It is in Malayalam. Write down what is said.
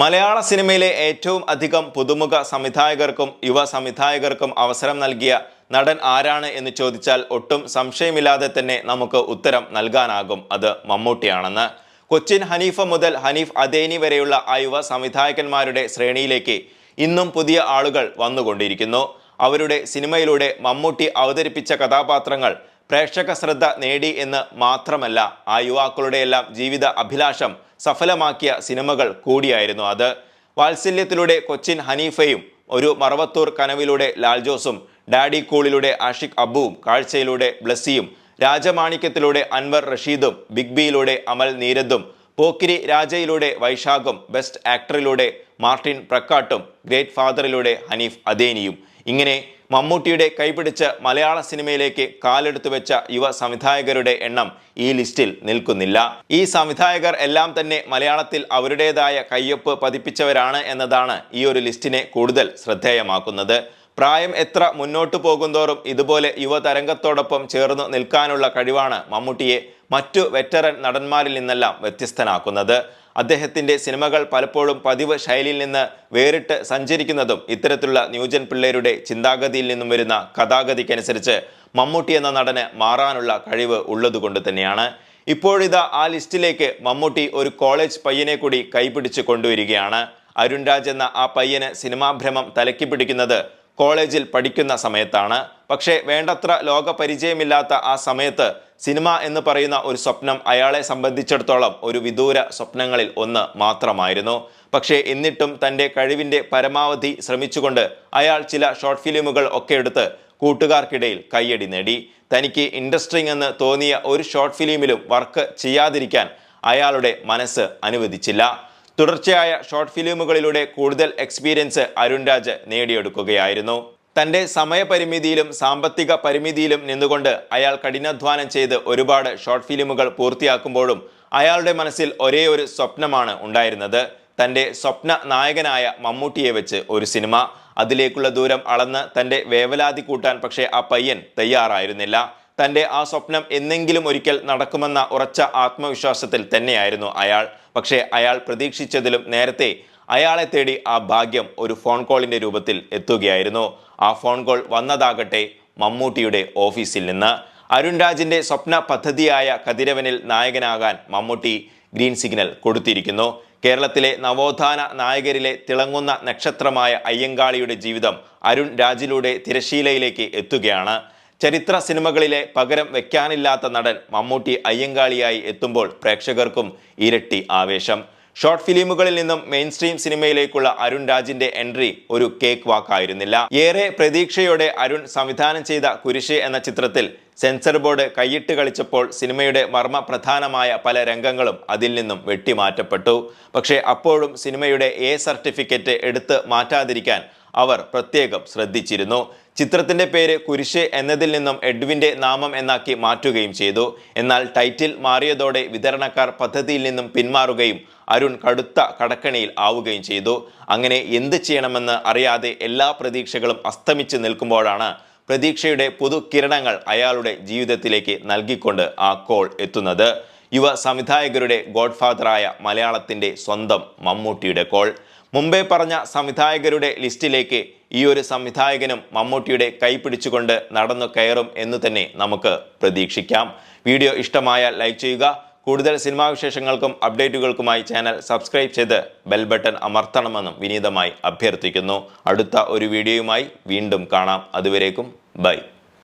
മലയാള സിനിമയിലെ ഏറ്റവും അധികം പുതുമുഖ സംവിധായകർക്കും യുവ സംവിധായകർക്കും അവസരം നൽകിയ നടൻ ആരാണ് എന്ന് ചോദിച്ചാൽ ഒട്ടും സംശയമില്ലാതെ തന്നെ നമുക്ക് ഉത്തരം നൽകാനാകും. അത് മമ്മൂട്ടിയാണെന്ന്. കൊച്ചിൻ ഹനീഫ മുതൽ ഹനീഫ് അദേനി വരെയുള്ള ആ യുവ സംവിധായകന്മാരുടെ ശ്രേണിയിലേക്ക് ഇന്നും പുതിയ ആളുകൾ വന്നുകൊണ്ടിരിക്കുന്നു. അവരുടെ സിനിമയിലൂടെ മമ്മൂട്ടി അവതരിപ്പിച്ച കഥാപാത്രങ്ങൾ പ്രേക്ഷക ശ്രദ്ധ നേടി എന്ന് മാത്രമല്ല ആ യുവാക്കളുടെയെല്ലാം ജീവിത അഭിലാഷം സഫലമാക്കിയ സിനിമകൾ കൂടിയായിരുന്നു അത്. വാത്സല്യത്തിലൂടെ കൊച്ചിൻ ഹനീഫയും ഒരു മറവത്തൂർ കനവിലൂടെ ലാൽ ജോസും ഡാഡി കൂളിലൂടെ ആഷിഖ് അബുവും കാഴ്ചയിലൂടെ ബ്ലസ്സിയും രാജമാണിക്യത്തിലൂടെ അൻവർ റഷീദും ബിഗ് ബിയിലൂടെ അമൽ നീരദും പോക്കിരി രാജയിലൂടെ വൈശാഖും ബെസ്റ്റ് ആക്ടറിലൂടെ മാർട്ടിൻ പ്രക്കാട്ടും ഗ്രേറ്റ് ഫാദറിലൂടെ ഹനീഫ് അദേനിയും. ഇങ്ങനെ മമ്മൂട്ടിയുടെ കൈപിടിച്ച് മലയാള സിനിമയിലേക്ക് കാലെടുത്തു വെച്ച യുവ സംവിധായകരുടെ എണ്ണം ഈ ലിസ്റ്റിൽ നിൽക്കുന്നില്ല. ഈ സംവിധായകർ എല്ലാം തന്നെ മലയാളത്തിൽ അവരുടേതായ കയ്യൊപ്പ് പതിപ്പിച്ചവരാണ് എന്നതാണ് ഈ ഒരു ലിസ്റ്റിനെ കൂടുതൽ ശ്രദ്ധേയമാക്കുന്നത്. പ്രായം എത്ര മുന്നോട്ടു പോകുന്തോറും ഇതുപോലെ യുവതരംഗത്തോടൊപ്പം ചേർന്ന് നിൽക്കാനുള്ള കഴിവാണ് മമ്മൂട്ടിയെ മറ്റു വെറ്ററൻ നടന്മാരിൽ നിന്നെല്ലാം വ്യത്യസ്തനാക്കുന്നത്. അദ്ദേഹത്തിന്റെ സിനിമകൾ പലപ്പോഴും പതിവ് ശൈലിയിൽ നിന്ന് വേറിട്ട് സഞ്ചരിക്കുന്നതും ഇത്തരത്തിലുള്ള ന്യൂജൻ പിള്ളേരുടെ ചിന്താഗതിയിൽ നിന്നും വരുന്ന കഥാഗതിക്കനുസരിച്ച് മമ്മൂട്ടി എന്ന നടന് മാറാനുള്ള കഴിവ് ഉള്ളതുകൊണ്ട് തന്നെയാണ്. ഇപ്പോഴിതാ ആ ലിസ്റ്റിലേക്ക് മമ്മൂട്ടി ഒരു കോളേജ് പയ്യനെ കൂടി കൈപിടിച്ച് കൊണ്ടുവരികയാണ്. അരുൺരാജ് എന്ന ആ പയ്യന് സിനിമാഭ്രമം തലക്കി പിടിക്കുന്നത് കോളേജിൽ പഠിക്കുന്ന സമയത്താണ്. പക്ഷേ വേണ്ടത്ര ലോക പരിചയമില്ലാത്ത ആ സമയത്ത് സിനിമ എന്ന് പറയുന്ന ഒരു സ്വപ്നം അയാളെ സംബന്ധിച്ചിടത്തോളം ഒരു വിദൂര സ്വപ്നങ്ങളിൽ ഒന്ന് മാത്രമായിരുന്നു. പക്ഷേ എന്നിട്ടും തന്റെ കഴിവിന്റെ പരമാവധി ശ്രമിച്ചുകൊണ്ട് അയാൾ ചില ഷോർട്ട് ഫിലിമുകൾ ഒക്കെ എടുത്ത് കൂട്ടുകാർക്കിടയിൽ കയ്യടി നേടി. തനിക്ക് ഇൻട്രസ്റ്റിംഗ് എന്ന് തോന്നിയ ഒരു ഷോർട്ട് ഫിലിമിലും വർക്ക് ചെയ്യാതിരിക്കാൻ അയാളുടെ മനസ്സ് അനുവദിച്ചില്ല. തുടർച്ചയായ ഷോർട്ട് ഫിലിമുകളിലൂടെ കൂടുതൽ എക്സ്പീരിയൻസ് അരുൺ രാജ് നേടിയെടുക്കുകയായിരുന്നു. തന്റെ സമയപരിമിതിയിലും സാമ്പത്തിക പരിമിതിയിലും നിന്നുകൊണ്ട് അയാൾ കഠിനാധ്വാനം ചെയ്ത് ഒരുപാട് ഷോർട്ട് ഫിലിമുകൾ പൂർത്തിയാക്കുമ്പോഴും അയാളുടെ മനസ്സിൽ ഒരേ ഒരു സ്വപ്നമാണ് ഉണ്ടായിരുന്നത്. തന്റെ സ്വപ്ന നായകനായ മമ്മൂട്ടിയെ വെച്ച് ഒരു സിനിമ. അതിലേക്കുള്ള ദൂരം അളന്ന് തന്റെ വേവലാതി കൂട്ടാൻ പക്ഷേ ആ പയ്യൻ തയ്യാറായിരുന്നില്ല. തന്റെ ആ സ്വപ്നം എന്നെങ്കിലും ഒരിക്കൽ നടക്കുമെന്ന ഉറച്ച ആത്മവിശ്വാസത്തിൽ തന്നെയായിരുന്നു അയാൾ. പക്ഷേ അയാൾ പ്രതീക്ഷിച്ചതിലും നേരത്തെ അയാളെ തേടി ആ ഭാഗ്യം ഒരു ഫോൺ കോളിന്റെ രൂപത്തിൽ എത്തുകയായിരുന്നു. ആ ഫോൺ കോൾ വന്നതാകട്ടെ മമ്മൂട്ടിയുടെ ഓഫീസിൽ നിന്ന്. അരുൺ രാജിന്റെ സ്വപ്ന പദ്ധതിയായ കതിരവനിൽ നായകനാകാൻ മമ്മൂട്ടി ഗ്രീൻ സിഗ്നൽ കൊടുത്തിരിക്കുന്നു. കേരളത്തിലെ നവോത്ഥാന നായകരിലെ തിളങ്ങുന്ന നക്ഷത്രമായ അയ്യങ്കാളിയുടെ ജീവിതം അരുൺ രാജിലൂടെ തിരശീലയിലേക്ക് എത്തുകയാണ്. ചരിത്ര സിനിമകളിലെ പകരം വെക്കാനില്ലാത്ത നടൻ മമ്മൂട്ടി അയ്യങ്കാളിയായി എത്തുമ്പോൾ പ്രേക്ഷകർക്കും ഇരട്ടി ആവേശം. ഷോർട്ട് ഫിലിമുകളിൽ നിന്നും മെയിൻ സ്ട്രീം സിനിമയിലേക്കുള്ള അരുൺ രാജിന്റെ എൻട്രി ഒരു കേക്ക് വാക്കായിരുന്നില്ല. ഏറെ പ്രതീക്ഷയോടെ അരുൺ സംവിധാനം ചെയ്ത കുരിശ് എന്ന ചിത്രത്തിൽ സെൻസർ ബോർഡ് കൈയിട്ട് കളിച്ചപ്പോൾ സിനിമയുടെ മർമ്മ പ്രധാനമായ പല രംഗങ്ങളും അതിൽ നിന്നും വെട്ടിമാറ്റപ്പെട്ടു. പക്ഷേ അപ്പോഴും സിനിമയുടെ എ സർട്ടിഫിക്കറ്റ് എടുത്ത് മാറ്റാതിരിക്കാൻ അവർ പ്രത്യേകം ശ്രദ്ധിച്ചിരുന്നു. ചിത്രത്തിന്റെ പേര് കുരിശ് എന്നതിൽ നിന്നും എഡ്വിന്റെ നാമം എന്നാക്കി മാറ്റുകയും ചെയ്തു. എന്നാൽ ടൈറ്റിൽ മാറിയതോടെ വിതരണക്കാർ പദ്ധതിയിൽ നിന്നും പിന്മാറുകയും അരുൺ കടുത്ത കടക്കണിയിൽ ആവുകയും ചെയ്തു. അങ്ങനെ എന്ത് ചെയ്യണമെന്ന് അറിയാതെ എല്ലാ പ്രതീക്ഷകളും അസ്തമിച്ച് നിൽക്കുമ്പോഴാണ് പ്രതീക്ഷയുടെ പുതു കിരണങ്ങൾ അയാളുടെ ജീവിതത്തിലേക്ക് നൽകിക്കൊണ്ട് ആ കോൾ എത്തുന്നത്. യുവ സംവിധായകരുടെ ഗോഡ്ഫാദറായ മലയാളത്തിന്റെ സ്വന്തം മമ്മൂട്ടിയുടെ കോൾ. മുമ്പേ പറഞ്ഞ സംവിധായകരുടെ ലിസ്റ്റിലേക്ക് ഈ ഒരു സംവിധായകനും മമ്മൂട്ടിയുടെ കൈപിടിച്ചുകൊണ്ട് നടന്നു കയറും എന്ന് തന്നെ നമുക്ക് പ്രതീക്ഷിക്കാം. വീഡിയോ ഇഷ്ടമായാൽ ലൈക്ക് ചെയ്യുക. കൂടുതൽ സിനിമാ വിശേഷങ്ങൾക്കും അപ്ഡേറ്റുകൾക്കുമായി ചാനൽ സബ്സ്ക്രൈബ് ചെയ്ത് ബെൽ ബട്ടൺ അമർത്തണമെന്നും വിനീതമായി അഭ്യർത്ഥിക്കുന്നു. അടുത്ത ഒരു വീഡിയോയുമായി വീണ്ടും കാണാം. അതുവരേക്കും ബൈ.